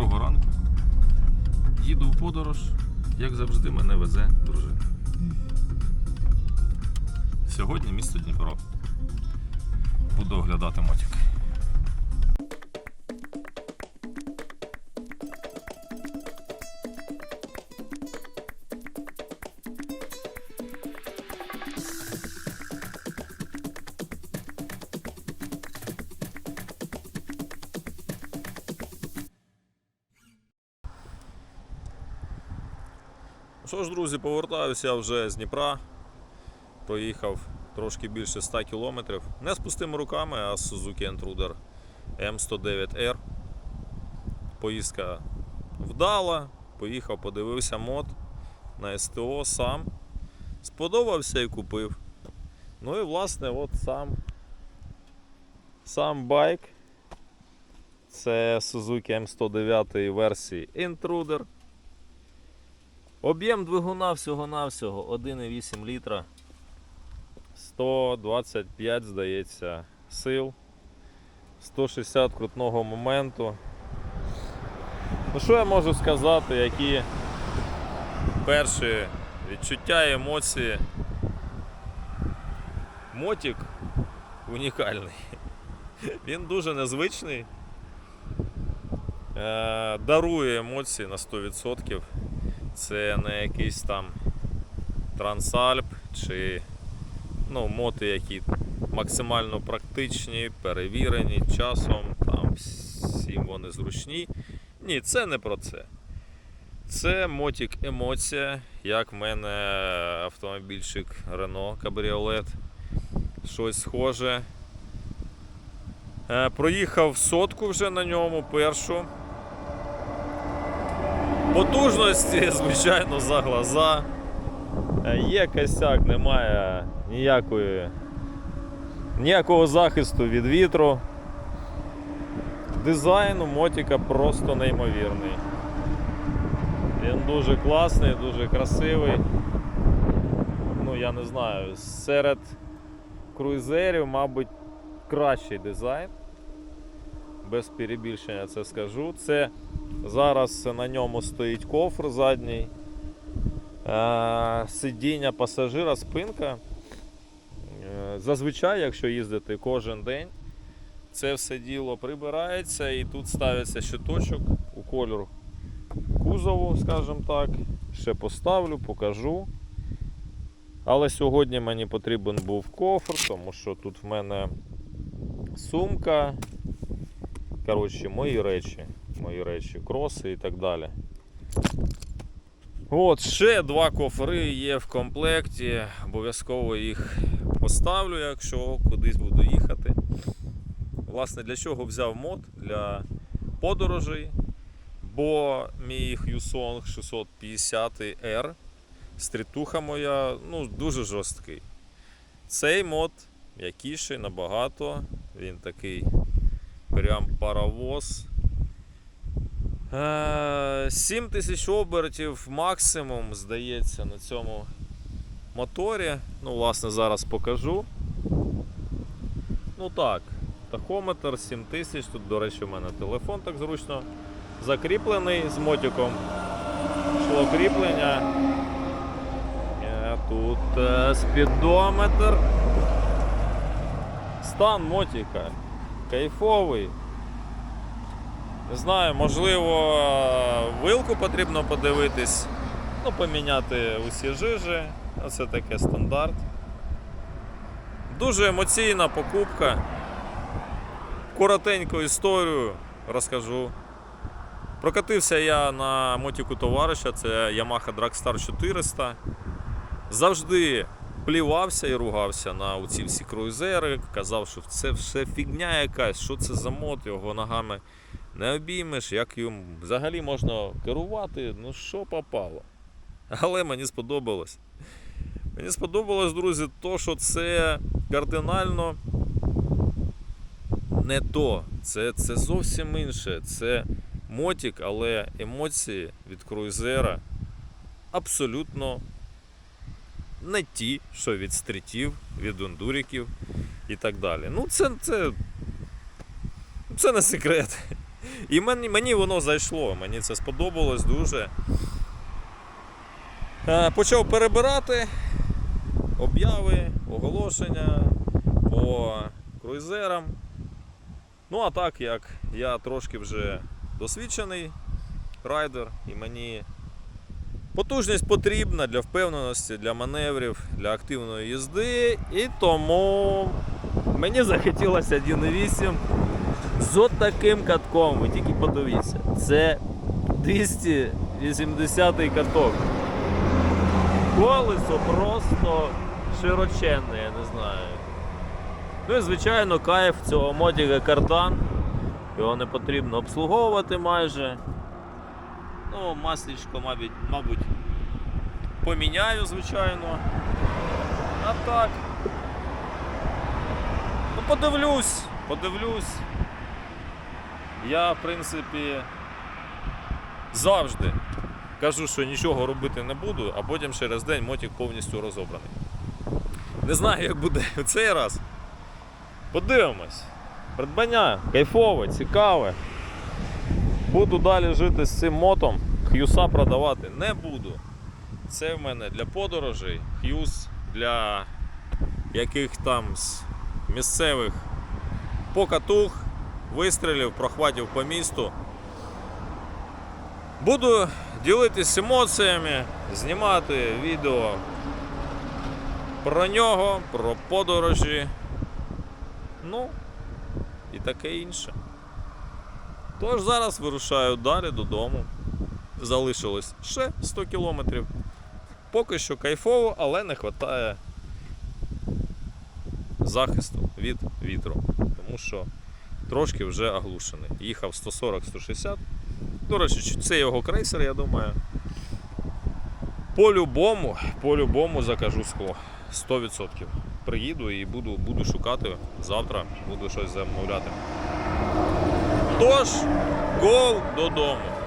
Доброго ранку. Їду в подорож, як завжди, мене везе дружина. Сьогодні місто Дніпро. Буду оглядати мотик. Що ж, друзі, повертаюся вже з Дніпра. Проїхав трошки більше 100 кілометрів. Не з пустими руками, а з Suzuki Intruder M109R. Поїздка вдала. Поїхав, подивився мод на СТО сам. Сподобався і купив. Ну і власне от сам, сам байк. Це Suzuki M109 версії Intruder. Об'єм двигуна всього-навсього 1,8 літра. 125, здається, сил. 160 крутного моменту. Ну що я можу сказати, які перші відчуття і емоції. Мотик унікальний. Він дуже незвичний. Е, Дарує емоції на 100%. Це не якийсь там Трансальп чи ну, моти, які максимально практичні, перевірені часом, там всім вони зручні. Ні, це не про це. Це мотик емоція, як в мене автомобільчик Renault Cabriolet. Щось схоже. Е, Проїхав сотку вже на ньому першу. Потужності, звичайно, за глаза. Е, Є косяк, немає ніякої, ніякого захисту від вітру. Дизайн у мотика просто неймовірний. Він дуже класний, дуже красивий. Ну, я не знаю, серед круїзерів, мабуть, кращий дизайн. Без перебільшення це скажу. Це Зараз на ньому стоїть кофр задній. Е, Сидіння пасажира, спинка. Е, Зазвичай, якщо їздити кожен день, це все діло прибирається і тут ставиться щиточок у кольор кузову, скажімо так. Ще поставлю, покажу. Але сьогодні мені потрібен був кофр, тому що тут в мене сумка. Коротше, мої речі мої речі, кроси і так далі. От, ще два кофри є в комплекті. Обов'язково їх поставлю, якщо кудись буду їхати. Власне, для чого взяв мод? Для подорожей. Бо мій Hyusong 650R, стрітуха моя, ну, дуже жорсткий. Цей мод м'якіший набагато. Він такий прям паровоз. 7 тисяч обертів максимум, здається, на цьому моторі. Ну, власне, зараз покажу. Ну так, тахометр 7 тисяч. Тут, до речі, у мене телефон так зручно закріплений з мотиком. Шло кріплення. Е, Тут е, спідометр. Стан мотика. Кайфовий. Не знаю, можливо, вилку потрібно подивитись, ну, поміняти усі жижі, це таке стандарт. Дуже емоційна покупка. Коротеньку історію розкажу. Прокатився я на мотіку товариша, це Yamaha Dragstar 400. Завжди плівався і ругався на ці всі круїзери, казав, що це все фігня якась, що це за мод, його ногами не обіймеш, як їм взагалі можна керувати, ну що попало. Але мені сподобалось. Мені сподобалось, друзі, то, що це кардинально не то. Це, це зовсім інше. Це мотик, але емоції від круїзера абсолютно не ті, що від стрітів, від ондуріків і так далі. Ну, це, це, це не секрет. І мені, мені воно зайшло, мені це сподобалось дуже. Е, Почав перебирати обяви, оголошення по круїзерам. Ну, а так як я трошки вже досвідчений райдер, і мені потужність потрібна для впевненості, для маневрів, для активної їзди. І тому мені захотілося 1.8 з отаким катком. Ви тільки подивіться. Це 280 каток. Колесо просто широченне, я не знаю. Ну і звичайно, кайф цього модіка кардан. Його не потрібно обслуговувати майже. Ну, маслічко, мабуть, мабуть, поміняю, звичайно. А так. Ну, подивлюсь, подивлюсь. Я, в принципі, завжди кажу, що нічого робити не буду, а потім через день мотик повністю розобраний. Не знаю, як буде в цей раз. Подивимось. Придбання кайфове, цікаве. Буду далі жити з цим мотом. Х'юса продавати не буду. Це в мене для подорожей, х'юз для яких там місцевих покатух, вистрілів, прохватів по місту. Буду ділитись емоціями, знімати відео про нього, про подорожі. Ну, і таке інше. Тож зараз вирушаю далі додому. Залишилось ще 100 кілометрів. Поки що кайфово, але не вистачає захисту від вітру. Тому що трошки вже оглушений. Їхав 140-160. До речі, це його крейсер, я думаю. По-любому, по-любому закажу скло. 100%. Приїду і буду, буду шукати завтра, буду щось замовляти. Тож, гол додому.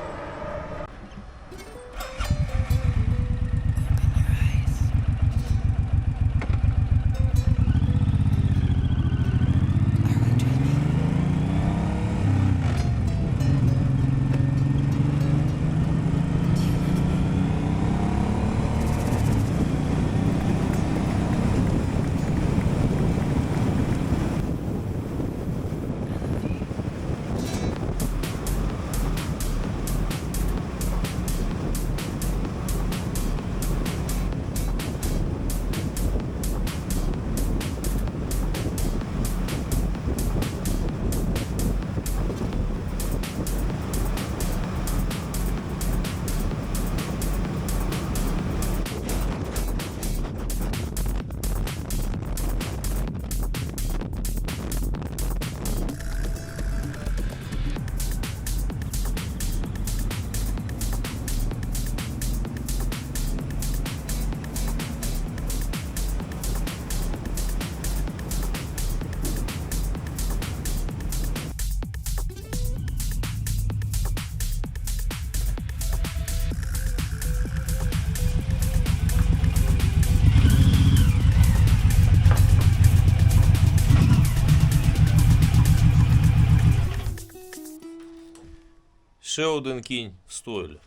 Ще один кінь в стойлі.